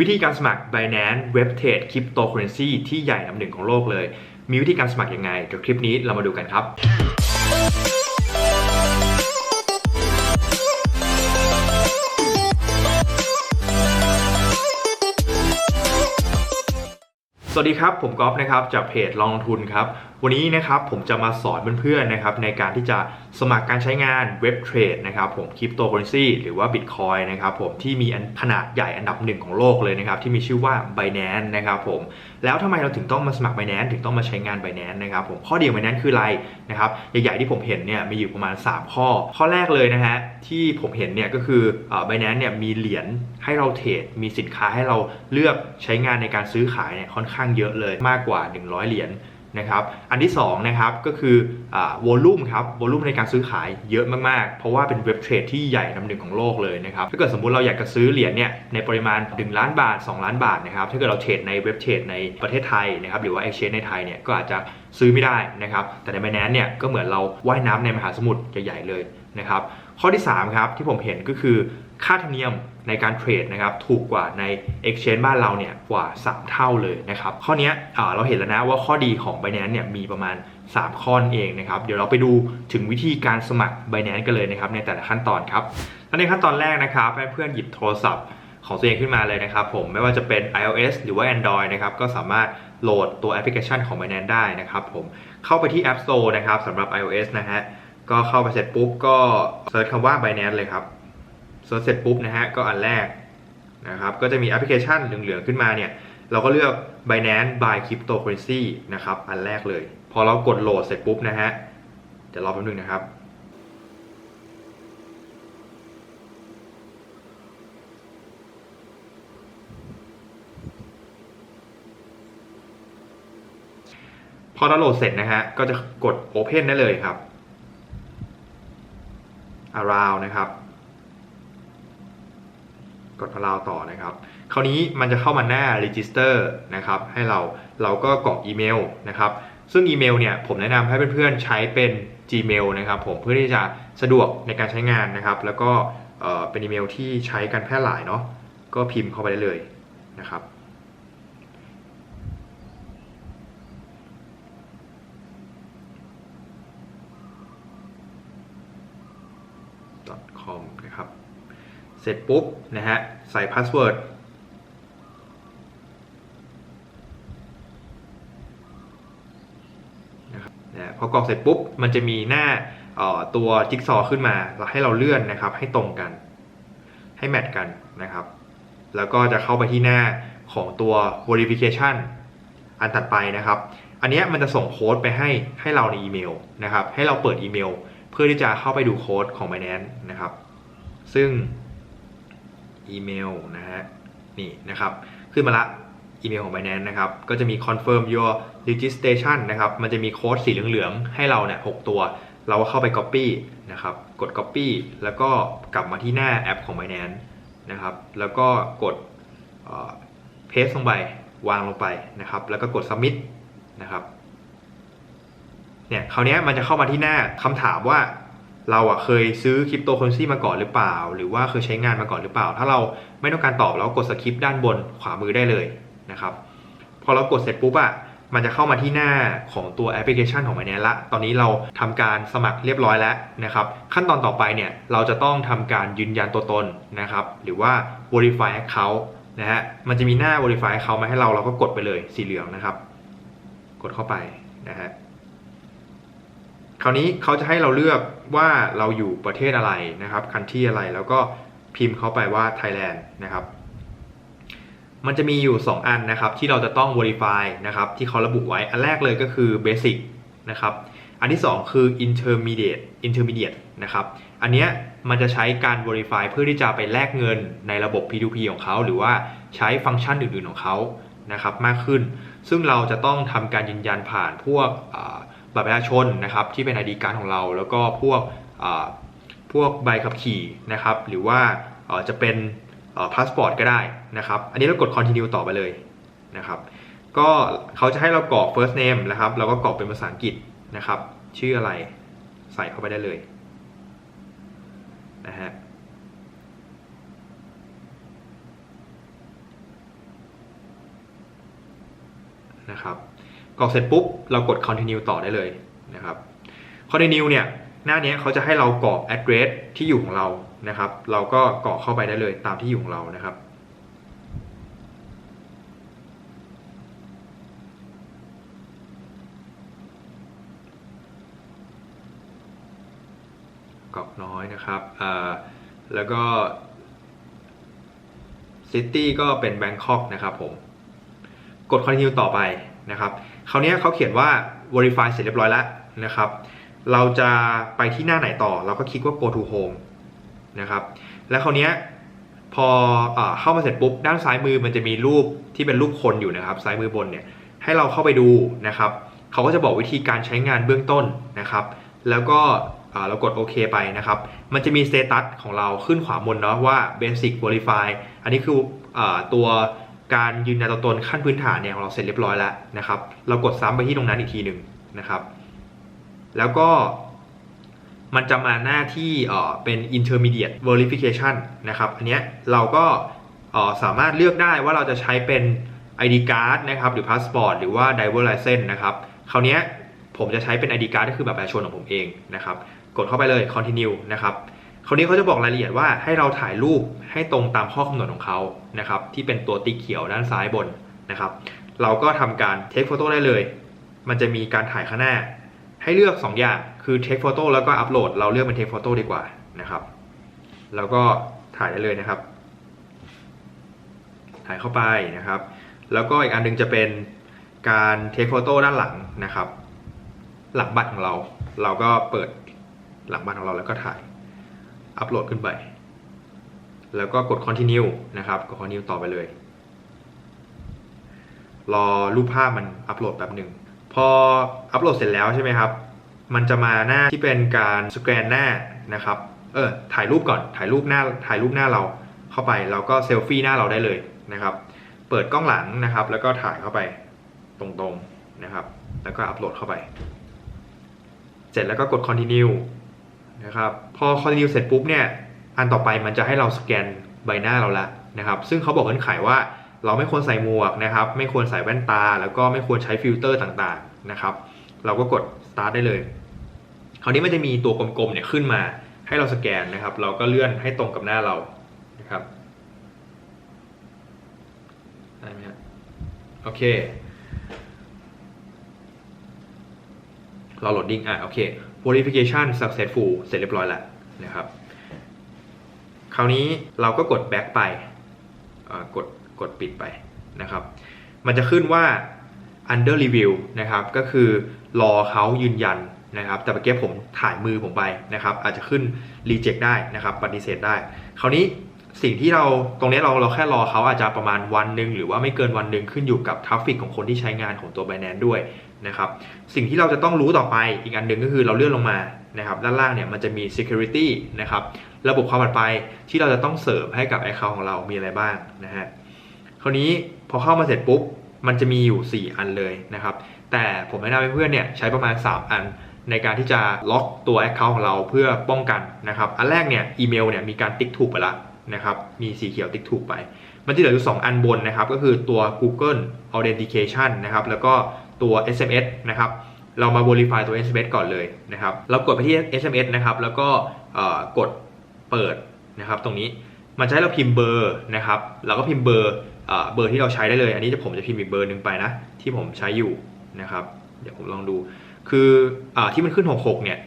วิธีการสมัคร Binance Web Trade Cryptocurrency ที่ใหญ่อันดับหนึ่งของโลกเลย มีวิธีการสมัครยังไงเดี๋ยวคลิปนี้เรามาดูกันครับสวัสดีครับ ผมก๊อฟนะครับจากเพจลองลงทุนครับ วันนี้นะครับผมจะมาสอนเพื่อนๆนะครับในการที่จะ สมัครการใช้งานเว็บเทรดนะครับผมคริปโตเคอเรนซีหรือว่าบิตคอยนะครับผมที่มีขนาดใหญ่อันดับหนึ่งของโลกเลยนะครับที่มีชื่อว่า Binance นะครับผมแล้วทำไมเราถึงต้องมาสมัคร Binance ถึงต้องมาใช้งาน Binance นะครับผมข้อดีของ Binance คืออะไรนะครับใหญ่ๆที่ผมเห็นเนี่ยมีอยู่ประมาณ 3 ข้อ ข้อแรกเลยนะฮะที่ผมเห็นเนี่ยก็คือเอ่อ Binance เนี่ยมีเหรียญให้เราเทรดมีสินค้าให้เราเลือกใช้งานในการซื้อขายเนี่ยค่อนข้างเยอะเลยมากกว่า 100 เหรียญ นะครับอันที่2นะครับก็คือวอลลุ่มครับวอลลุ่มในการซื้อขายเยอะมากๆ เพราะว่าเป็นเว็บเทรดที่ใหญ่อันดับหนึ่งของโลกเลยนะครับถ้าเกิดสมมุติเราอยากจะซื้อเหรียญเนี่ยในปริมาณ 1 ล้านบาท 2 ล้านบาทนะครับถ้าเกิดเราเทรดในเว็บเทรดในประเทศไทยนะครับหรือว่า exchange ในไทยเนี่ยก็อาจจะซื้อไม่ได้นะครับแต่ใน Binance เนี่ยก็เหมือนเราว่ายน้ำในมหาสมุทรใหญ่ๆเลยนะครับข้อที่3ครับที่ผมเห็นก็คือ ค่าธรรมเนียมในการเทรดนะครับถูกกว่าใน Exchange บ้านเราเนี่ยกว่า 3 เท่าเลยนะครับข้อนี้เราเห็นแล้วนะว่าข้อดีของ Binance เนี่ยมีประมาณ 3 ข้อเองนะครับเดี๋ยวเราไปดูถึงวิธีการสมัคร Binance กันเลยนะครับในแต่ละขั้นตอนครับและในขั้นตอนแรกนะครับให้เพื่อนหยิบโทรศัพท์ของตัวเองขึ้นมาเลยนะครับผมไม่ว่าจะเป็น iOS หรือว่า Android นะครับก็สามารถโหลดตัวแอปพลิเคชันของ Binance ได้นะครับผมเข้าไปที่ App Store นะครับสำหรับ iOS นะฮะก็เข้าไปเสร็จปุ๊บก็เซิร์ชคำว่า Binance เลยครับ เซิร์ชเสร็จปุ๊บนะฮะก็อันแรกนะครับก็จะมีแอปพลิเคชันเหลืองๆขึ้นมาเนี่ยเราก็เลือก Binance by Cryptocurrency นะครับอันแรกเลย พอเรากดโหลดเสร็จปุ๊บนะฮะเดี๋ยวรอแป๊บนึงนะครับพอเราโหลดเสร็จนะฮะ ก็จะกด Open ได้เลยครับ Around นะครับ กด Allow ต่อนะครับ คราวนี้มันจะเข้ามาหน้า Register นะครับ ให้เราเราก็กรอกอีเมลนะครับ ซึ่งอีเมลเนี่ยผมแนะนำให้เพื่อนๆใช้เป็น Gmail นะครับ ผมเพื่อที่จะสะดวกในการใช้งานนะครับ แล้วก็เอ่อเป็นอีเมลที่ใช้กันแพร่หลายเนาะก็พิมพ์เข้าไปได้เลยนะครับ com นะครับ เสร็จปุ๊บนะฮะใส่พาสเวิร์ดนะครับนะพอกรอกเสร็จปุ๊บมันจะมีหน้าตัวจิ๊กซอว์ขึ้นมาแล้วให้เราเลื่อนนะครับ ให้ตรงกัน ให้แมทกันนะครับ แล้วก็จะเข้าไปที่หน้าของตัว verification อันถัดไปนะครับ อันนี้มันจะส่งโค้ดไปให้ให้เราในอีเมลนะครับ ให้เราเปิดอีเมล เพื่อที่จะเข้าไปดูโค้ดของ Binance นะครับ ซึ่ง อีเมลนะฮะนี่นะครับขึ้นมาละอีเมลของ Binance นะครับก็จะมี confirm your registration นะครับมันจะมีโค้ดสีเหลืองๆ ให้เราเนี่ย6ตัว เราก็เข้าไป copy นะครับกด copy แล้วก็กลับมาที่หน้าแอปของ Binance นะครับแล้วก็กด paste ลงไปวางลงไปนะครับแล้วก็กด submit นะครับเนี่ยคราวนี้มันจะเข้ามาที่หน้าคำถามว่า เราอะเคยซื้อคริปโตเคอเรนซีมาก่อนหรือเปล่า หรือว่าเคยใช้งานมาก่อนหรือเปล่า ถ้าเราไม่ต้องการตอบเรากดสคริปด้านบนขวามือได้เลยนะครับ พอเรากดเสร็จปุ๊บอะมันจะเข้ามาที่หน้าของตัวแอปพลิเคชันของ Binance ละ ตอนนี้เราทำการสมัครเรียบร้อยแล้วนะครับ ขั้นตอนต่อไปเนี่ยเราจะต้องทำการยืนยันตัวตนนะครับ หรือว่า verify account นะฮะ มันจะมีหน้า verify account มาให้เรา เราก็กดไปเลยสีเหลืองนะครับ กดเข้าไปนะฮะ คราวนี้เขาจะให้เราเลือก ว่าเราอยู่ประเทศอะไรนะครับคันที่อะไรแล้วก็พิมพ์เข้าไปว่า Thailand นะครับ มันจะมีอยู่ 2 อันนะครับที่เราจะต้อง verify นะครับที่เขาระบุไว้อันแรกเลยก็คือ basic นะครับอันที่ 2 คือ intermediate intermediate นะครับอันเนี้ยมันจะใช้การ verify เพื่อที่จะไปแลกเงินในระบบ P2P ของเขาหรือว่าใช้ฟังก์ชันอื่นๆของเขานะครับมากขึ้น ซึ่งเราจะต้องทำการยืนยันผ่านพวก บัตรประชาชนนะครับที่เป็น ID การของเรา แล้วก็พวกพวกใบขับขี่นะครับหรือว่าจะเป็นพาสปอร์ตก็ได้นะครับอันนี้เรากด continue ต่อไปเลยนะครับก็เขาจะให้เรากรอก first name นะครับเราก็กรอกเป็นภาษาอังกฤษนะครับชื่ออะไรใส่เข้าไปได้เลยนะฮะนะครับ กรอกเสร็จปุ๊บเรากด continue ต่อได้เลยนะครับ continue เนี่ยหน้านี้เขาจะให้เรากรอก address ที่อยู่ของเรานะครับ เราก็กรอกเข้าไปได้เลยตามที่อยู่ของเรานะครับกรอกน้อยนะครับอ่าแล้วก็ City ก็เป็นแบงคอกนะครับผม กด continue ต่อไปนะครับ คราวนี้เขาเขียนว่า verify เสร็จเรียบร้อยแล้วนะครับ เราจะไปที่หน้าไหนต่อ เราก็คลิกว่า go to home นะครับ แล้วคราวนี้พออเข้ามาเสร็จปุ๊บ ด้านซ้ายมือมันจะมีรูปที่เป็นรูปคนอยู่นะครับ ซ้ายมือบนเนี่ย ให้เราเข้าไปดูนะครับ เขาก็จะบอกวิธีการใช้งานเบื้องต้นนะครับ แล้วก็เรากดโอเคไปนะครับ มันจะมีสเตตัสของเราขึ้นขวาบนเนาะว่า Basic Verify อันนี้คืออตัว การยืนยันตัวตนขั้นพื้นฐานเนี่ยของเราเสร็จเรียบร้อยแล้วนะครับ เรากดซ้ำไปที่ตรงนั้นอีกทีหนึ่งนะครับ แล้วก็มันจะมาหน้าที่เป็น intermediate verification นะครับ อันเนี้ยเราก็สามารถเลือกได้ว่าเราจะใช้เป็น ID card นะครับหรือ passport หรือว่า driver license นะครับ คราวเนี้ยผมจะใช้เป็น ID card ก็คือแบบประชาชนของผมเองนะครับ กดเข้าไปเลย continue นะครับ คราวนี้เขาจะบอกรายละเอียดว่าให้เราถ่ายรูปให้ตรงตามข้อกำหนดของเขานะครับที่เป็นตัวติ๊กเขียวด้านซ้ายบนนะครับ เราก็ทำการ take photo ได้เลย มันจะมีการถ่ายข้างหน้า ให้เลือก 2 อย่างคือ take photo แล้วก็ upload เราเลือกเป็น take photo ดีกว่านะครับแล้วก็ถ่ายได้เลยนะครับ ถ่ายเข้าไปนะครับ แล้วก็อีกอันหนึงจะเป็นการ take photo ด้านหลังนะครับ หลังบัตรของเรา เราก็เปิดหลังบัตรของเราแล้วก็ถ่าย อัปโหลดขึ้นไป แล้วก็กด continue นะครับกด continue ต่อไปเลย รอรูปภาพมันอัปโหลดแป๊บหนึ่งพออัปโหลดเสร็จแล้วใช่ไหมครับ มันจะมาหน้าที่เป็นการสแกนหน้านะครับ เออถ่ายรูปก่อน ถ่ายรูปหน้า ถ่ายรูปหน้าเราเข้าไป แล้วก็เซลฟี่หน้าเราได้เลยนะครับ เปิดกล้องหลังนะครับ แล้วก็ถ่ายเข้าไปตรงๆนะครับ แล้วก็อัปโหลดเข้าไป เสร็จแล้วก็กด continue นะครับพอ continue เสร็จปุ๊บเนี่ยอันต่อไปมันจะให้เราสแกนใบหน้าเราละนะครับซึ่งเขาบอกเงื่อนไขว่าเราไม่ควรใส่หมวกนะครับไม่ควรใส่แว่นตา แล้วก็ไม่ควรใช้ฟิลเตอร์ต่างๆนะครับเราก็กด start ได้เลย คราวนี้มันจะมีตัวกลมๆเนี่ยขึ้นมาให้เราสแกนนะครับ เราก็เลื่อนให้ตรงกับหน้าเรานะครับได้ไหมครับโอเคเราโหลดดิ้งอะโอเค verification successful เสร็จเรียบร้อยแล้วนะครับ คราวนี้เราก็กด back ไปกดกดปิดไปนะครับ มันจะขึ้นว่า under review นะครับ ก็คือรอเขายืนยันนะครับ แต่เมื่อกี้ผมถ่ายมือผมไปนะครับ อาจจะขึ้น reject ได้นะครับ ปฏิเสธได้ คราวนี้ สิ่งที่เราตรงนี้เราเราแค่รอเขาอาจจะประมาณวันหนึ่งหรือว่าไม่เกินวันหนึ่งขึ้นอยู่กับทราฟฟิกของคนที่ใช้งานของตัว Binance ด้วยนะครับสิ่งที่เราจะต้องรู้ต่อไปอีกอันหนึ่งก็คือเราเลื่อนลงมานะครับด้านล่างเนี่ยมันจะมี security นะครับระบบความปลอดภัยที่เราจะต้องเสริมให้กับ account ของเรามีอะไรบ้างนะฮะคราวนี้พอเข้ามาเสร็จปุ๊บมันจะมีอยู่ 4 อันเลยนะครับแต่ผมแนะนำให้เพื่อนเนี่ยใช้ประมาณ 3 อันในการที่จะล็อกตัว Account ของเราเพื่อป้องกันนะครับอันแรกเนี่ยอีเมลเนี่ยมีการติ๊กถูกไปล้ว นะครับ มีสีเขียวติ๊กถูกไป มันจะเหลืออยู่ 2 อันบนนะครับ ก็คือตัว Google Authentication นะครับ แล้วก็ตัว SMS นะครับ เรามา verify ตัว SMS ก่อนเลยนะครับ เรากดไปที่ SMS นะครับ แล้วก็กดเปิดนะครับ ตรงนี้ มันจะให้เราพิมพ์เบอร์นะครับ เราก็พิมพ์เบอร์เบอร์ที่เราใช้ได้เลย อันนี้จะผมจะพิมพ์อีกเบอร์หนึ่งไปนะ ที่ผมใช้อยู่นะครับ เดี๋ยวผมลองดู คืออที่มันขึ้น 66 เนี่ย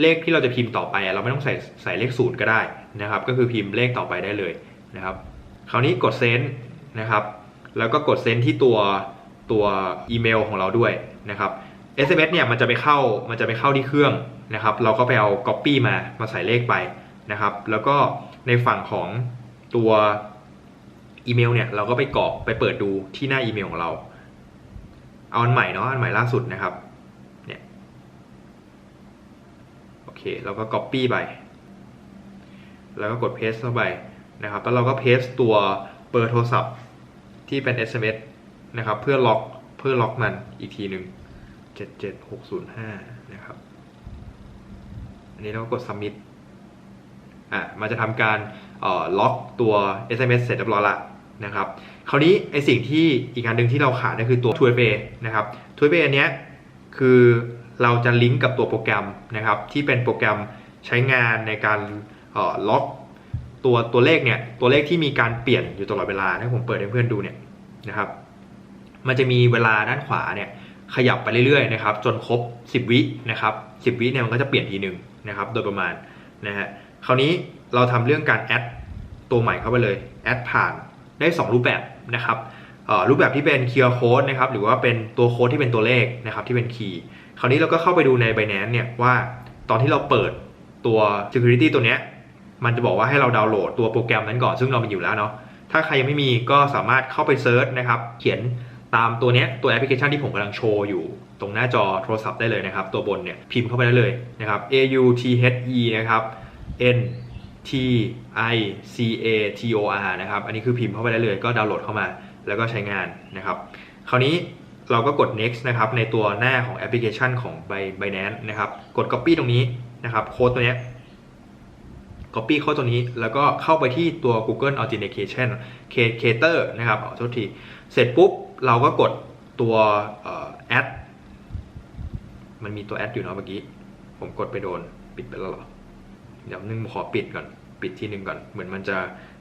เลขที่เราจะพิมพ์ต่อไป เราไม่ต้องใส่ใส่เลขศูนย์ก็ได้ นะครับ ก็คือพิมพ์เลขต่อไปได้เลยนะครับ คราวนี้กดเซนนะครับ แล้วก็กดเซนที่ตัวตัวอีเมลของเราด้วยนะครับ SMS เนี่ยมันจะไปเข้ามันจะไปเข้าที่เครื่องนะครับ เราก็ไปเอา Copy มามาใส่เลขไปนะครับ แล้วก็ในฝั่งของตัวอีเมลเนี่ยเราก็ไปกรอกไปเปิดดูที่หน้าอีเมลของเรา เอาอันใหม่เนาะอันใหม่ล่าสุดนะครับเนี่ยโอเคเราก็ Copy ไป แล้วก็กด Paste เข้าไปนะครับแล้วเราก็ Paste ตัวเบอร์โทรศัพท์ที่เป็น SMS นะครับเพื่อล็อกเพื่อล็อกมันอีกทีหนึ่ง77605นะครับอันนี้เราก็กด submit อะมันจะทำการล็อกตัว SMS เสร็จเรียบร้อยละนะครับคราวนี้ไอสิ่งที่อีกอันหนึ่งที่เราขาดก็คือตัว 2FA นะครับ 2FA อันเนี้ยคือเราจะลิงก์กับตัวโปรแกรมนะครับที่เป็นโปรแกรมใช้งานในการ ล็อกตัวตัวเลขเนี่ยตัวเลขที่มีการเปลี่ยนอยู่ตลอดเวลาถ้าผมเปิดให้เพื่อนดูเนี่ยนะครับ มันจะมีเวลาด้านขวาเนี่ยขยับไปเรื่อยๆนะครับ จนครบ 10 วินะครับ10 วิเนี่ยมันก็จะเปลี่ยนทีหนึ่งนะครับ โดยประมาณนะฮะคราวนี้เราทำเรื่องการแอดตัวใหม่เข้าไปเลยแอดผ่านได้ 2 รูปแบบนะครับรูปแบบที่เป็น QR Code นะครับหรือว่าเป็นตัวโค้ดที่เป็นตัวเลขนะครับที่เป็นคีย์คราวนี้เราก็เข้าไปดูใน Binance เนี่ยว่าตอนที่เราเปิดตัว Security ตัวเนี้ย มันจะบอกว่าให้เราดาวน์โหลดตัวโปรแกรมนั้นก่อนซึ่งเรามีอยู่แล้วเนาะถ้าใครยังไม่มีก็สามารถเข้าไปเซิร์ชนะครับเขียนตามตัวเนี้ยตัวแอปพลิเคชันที่ผมกำลังโชว์อยู่ตรงหน้าจอโทรศัพท์ได้เลยนะครับ ตัวบนเนี่ยพิมพ์เข้าไปได้เลยนะครับ A U T H E นะครับ N T I C A T O R นะครับอันนี้คือพิมพ์เข้าไปได้เลยก็ดาวน์โหลดเข้ามา แล้วก็ใช้งานนะครับ คราวนี้เราก็กด next นะครับในตัวหน้าของแอปพลิเคชันของ By- Binance นะครับกด copy ตรงนี้นะครับโค้ดตัวเนี้ย copy โค้ดตัวนี้ แล้วก็เข้าไปที่ตัว Google Authentication Cater นะครับขอโทษที เสร็จปุ๊บ เราก็กดตัวแอดมันมีตัวแอดอยู่เนาะเมื่อกี้ ผมกดไปโดนปิดไปแล้วเหรอ เดี๋ยวนึงขอปิดก่อน ปิดที่หนึ่งก่อน เหมือนมันจะ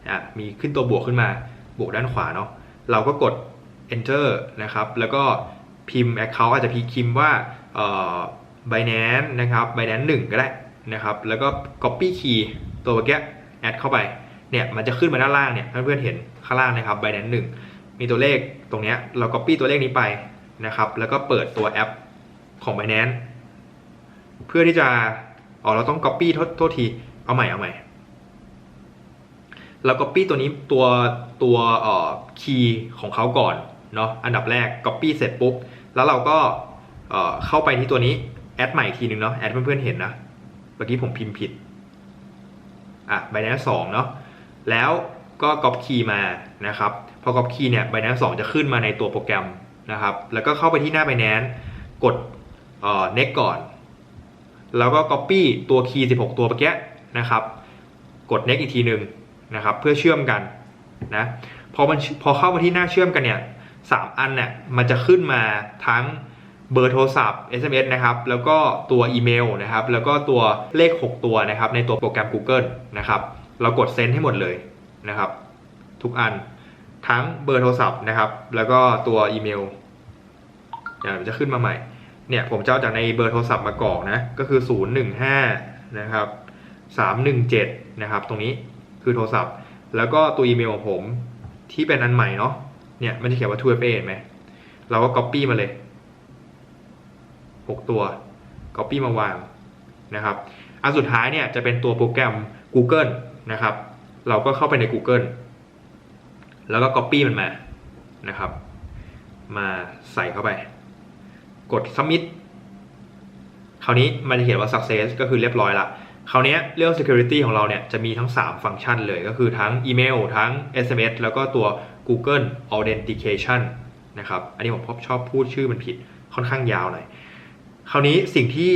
อะมีขึ้นตัวบวกขึ้นมา บวกด้านขวาเนาะ เราก็กด enter นะครับ แล้วก็พิมพ์ account อาจจะพิมพ์ว่าเอ่อ Binance นะครับ Binance 1ก็ได้นะครับ แล้วก็ copy key ตัวเมื่อกี้แอดเข้าไปเนี่ยมันจะขึ้นมาด้านล่างเนี่ยเพื่อนๆเห็นข้างล่างนะครับ Binance 1มีตัวเลขตรงเนี้ยเรา copy ตัวเลขนี้ไปนะครับแล้วก็เปิดตัวแอปของ Binance เพื่อที่จะอ๋อเราต้อง copy โทษทษทีเอาใหม่เอาใหม่เรา copy ตัวนี้ตัวตัวเอ่อ key ของเขาก่อนเนาะอันดับแรก copy เสร็จปุ๊บแล้วเราก็เอ่อเข้าไปที่ตัวนี้แอดใหม่อีกทีหนึ่งเนาะแอดเพื่อนๆเห็นนะเมื่อกี้ผมพิมพ์ผิด อะ Binance 2เนาะแล้วก็ copy key มานะครับพอ copy key เนี่ย Binance 2 จะขึ้นมาในตัวโปรแกรมนะครับ แล้วก็เข้าไปที่หน้า Binance กดเอ่อ next ก่อน แล้วก็ copy ตัว key 16 ตัวเมื่อกี้นะครับ กด next อีกทีหนึ่งนะครับ เพื่อเชื่อมกันนะพอมันพอเข้ามาที่หน้าเชื่อมกันเนี่ยสามอันเนี่ยมันจะขึ้นมาทั้ง เบอร์โทรศัพท์ SMS นะครับ แล้วก็ตัวอีเมลนะครับ แล้วก็ตัวเลข 6 ตัวนะครับ ในตัวโปรแกรม Google นะครับ เรากดเซ็นให้หมดเลยนะครับ ทุกอันทั้งเบอร์โทรศัพท์นะครับ แล้วก็ตัวอีเมลเดี๋ยวจะขึ้นมาใหม่ เนี่ยผมจะเอาจากในเบอร์โทรศัพท์มากรอกนะ ก็คือ 015 นะครับ 317 นะครับ ตรงนี้คือโทรศัพท์ แล้วก็ตัวอีเมลของผมที่เป็นอันใหม่เนาะ เนี่ยมันจะเขียนว่า 2FA เห็นไหม เราก็ copy มาเลย 6 ตัว copy มาวางนะครับอันสุดท้ายเนี่ยจะเป็นตัวโปรแกรม Google นะครับ เราก็เข้าไปใน Google แล้วก็ copy มันมานะครับ มาใส่เข้าไป กด submit คราวนี้มันจะเขียนว่า success ก็คือเรียบร้อยละคราวนี้เรื่อง security ของเราเนี่ยจะมีทั้ง 3 ฟังก์ชันเลย ก็คือทั้งอีเมลทั้ง SMS แล้วก็ตัว Google Authentication นะครับ อันนี้ผมชอบพูดชื่อมันผิดค่อนข้างยาวหน่อย คราวนี้สิ่งที่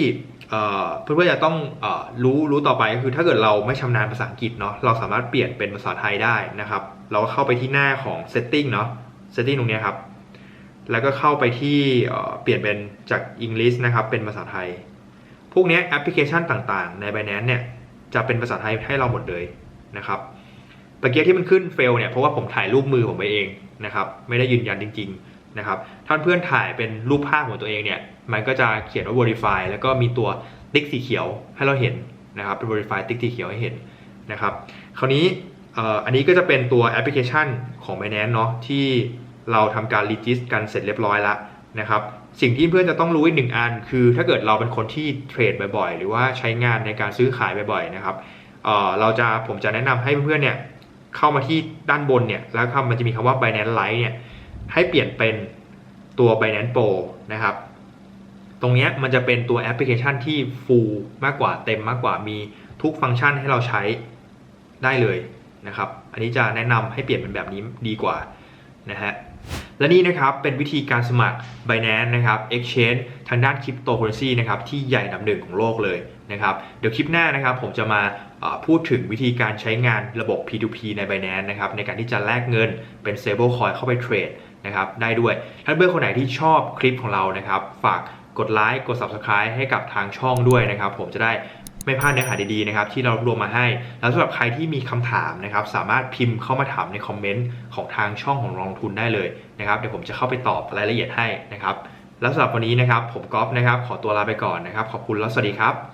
เพื่อนๆจะต้องอรู้รู้ต่อไปก็คือถ้าเกิดเราไม่ชำนาญภาษาอังกฤษเนาะเราสามารถเปลี่ยนเป็นภาษาไทยได้นะครับ เราก็เข้าไปที่หน้าของ setting เนาะ setting ตรงนี้ครับ แล้วก็เข้าไปที่เปลี่ยนเป็นจาก English นะครับเป็นภาษาไทย พวกนี้แอปพลิเคชันต่างๆ ใน Binance เนี่ยจะเป็นภาษาไทยให้เราหมดเลยนะครับตะเกียที่มันขึ้นเฟลเนี่ยเพราะว่าผมถ่ายรูปมือผมไปเองนะครับ ไม่ได้ยืนยันจริง ๆ นะครับถ้าเพื่อนถ่ายเป็นรูปภาพของตัวเองเนี่ยมันก็จะเขียนว่า verify แล้วก็มีตัวติ๊กสีเขียวให้เราเห็นนะครับเป็น verify ติ๊กสีเขียวให้เห็นนะครับคราวนี้อันนี้ก็จะเป็นตัวแอปพลิเคชันของ Binance เนาะที่เราทำการ register กันเสร็จเรียบร้อยแล้วนะครับสิ่งที่เพื่อนจะต้องรู้อีกหนึ่งอัน คือถ้าเกิดเราเป็นคนที่เทรดบ่อยๆ หรือว่าใช้งานในการซื้อขายบ่อยๆนะครับเเราจะผมจะแนะนำให้เพื่อนๆเนี่ยเข้ามาที่ด้านบนเนี่ยแล้วคำมันจะมีคำว่า Binance Lite เนี่ย ให้เปลี่ยนเป็นตัว Binance Pro นะครับ ตรงนี้มันจะเป็นตัวแอปพลิเคชันที่ full มากกว่าเต็มมากกว่ามีทุกฟังก์ชันให้เราใช้ได้เลยนะครับ อันนี้จะแนะนำให้เปลี่ยนเป็นแบบนี้ดีกว่านะฮะ และนี่นะครับเป็นวิธีการสมัคร Binance นะครับ Exchange ทางด้านคริปโตเคอเรนซีนะครับที่ใหญ่อันดับหนึ่งของโลกเลยนะครับเดี๋ยวคลิปหน้านะครับผมจะมาพูดถึงวิธีการใช้งานระบบ P2P ใน Binance นะครับในการที่จะแลกเงินเป็น stable coin เข้าไปเทรด นะครับได้ด้วยถ้านเพื่อนคนไหนที่ชอบคลิปของเรานะครับ ฝากกดไลค์กด subscribe ให้กับทางช่องด้วยนะครับ ผมจะได้ไม่พลาดเนื้อหาดีๆนะครับที่เรารวมมาให้ แล้วสำหรับใครที่มีคำถามนะครับ สามารถพิมพ์เข้ามาถามในคอมเมนต์ของทางช่องของลงทุนได้เลยนะครับเดี๋ยวผมจะเข้าไปตอบรายละเอียดให้นะครับแล้วสำหรับวันนี้นะครับ ผมก๊อฟนะครับ ขอตัวลาไปก่อนนะครับ ขอบคุณแล้วสวัสดีครับ